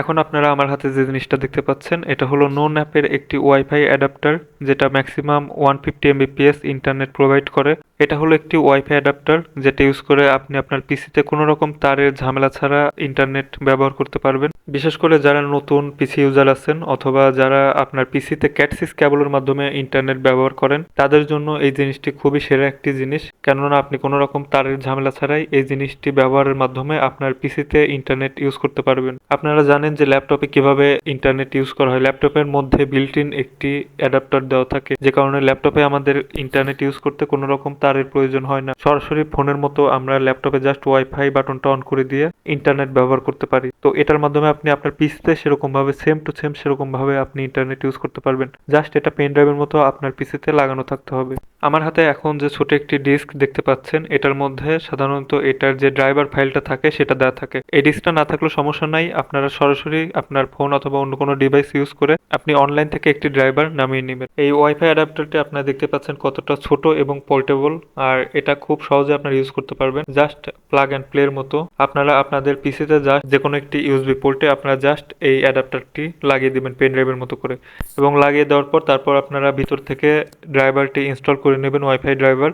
এখন আপনারা আমার হাতে যে জিনিসটা দেখতে পাচ্ছেন, এটা হলো নোন অ্যাপের একটি ওয়াইফাই অ্যাডাপ্টার যেটা maximum one fifty Mbps internet provide করে। এটা হলো একটি ওয়াইফাই অ্যাডাপ্টার যেটা ইউজ করে আপনি আপনার পিসিতে কোনো রকম তারের ঝামেলা ছাড়া ইন্টারনেট ব্যবহার করতে পারবেন। বিশেষ করে যারা নতুন পিসি ইউজার আছেন অথবা যারা আপনার পিসিতে ক্যাটসিস কেবলের মাধ্যমে ইন্টারনেট ব্যবহার করেন, তাদের জন্য এই জিনিসটি খুবই সেরা একটি জিনিস। কেননা আপনি কোনো রকম তারের ঝামেলা ছাড়াই এই জিনিসটি ব্যবহারের মাধ্যমে আপনার পিসিতে ইন্টারনেট ইউজ করতে পারবেন। আপনারা জানেন যে ল্যাপটপে কীভাবে ইন্টারনেট ইউজ করা হয়। ল্যাপটপের মধ্যে বিল্ট ইন একটি অ্যাডাপ্টার দেওয়া থাকে, যে কারণে ল্যাপটপে আমাদের ইন্টারনেট ইউজ করতে কোনো রকম তারের প্রয়োজন হয় না। সরাসরি ফোনের মতো আমরা ল্যাপটপে জাস্ট ওয়াইফাই বাটনটা অন করে দিয়ে ইন্টারনেট ব্যবহার করতে পারি। তো এটার মাধ্যমে আপনি আপনার পিসিতে সেরকম ভাবে সেম টু সেম সেরকম ভাবে আপনি ইন্টারনেট ইউজ করতে পারবেন। জাস্ট এটা পেন ড্রাইভের মতো আপনার পিসিতে লাগানো থাকতে হবে। আমার হাতে এখন যে ছোট একটি ডিস্ক দেখতে পাচ্ছেন, এটার মধ্যে সাধারণত এটার যে ড্রাইভার ফাইলটা থাকে, সেটা দেওয়া থাকে। এই ডিস্কটা না থাকলেও সমস্যা নাই, আপনারা সরাসরি আপনার ফোন অথবা অন্য কোনো ডিভাইস ইউজ করে আপনি অনলাইন থেকে একটি ড্রাইভার নামিয়ে নেবেন। এই ওয়াইফাই অ্যাডাপ্টারটি আপনারা দেখতে পাচ্ছেন কতটা ছোট এবং পোর্টেবল আর এটা খুব সহজে আপনারা ইউজ করতে পারবেন। জাস্ট প্লাগ অ্যান্ড প্লের মতো। আপনারা আপনাদের পিসিতে জাস্ট যে কোনো একটি ইউএসবি পোর্টে আপনারা জাস্ট এই অ্যাডাপ্টারটি লাগিয়ে দিবেন পেন ড্রাইভের মতো করে। এবং লাগিয়ে দেওয়ার পর তারপর আপনারা ভিতর থেকে ড্রাইভারটি ইনস্টল করে নেবেন ওয়াইফাই ড্রাইভার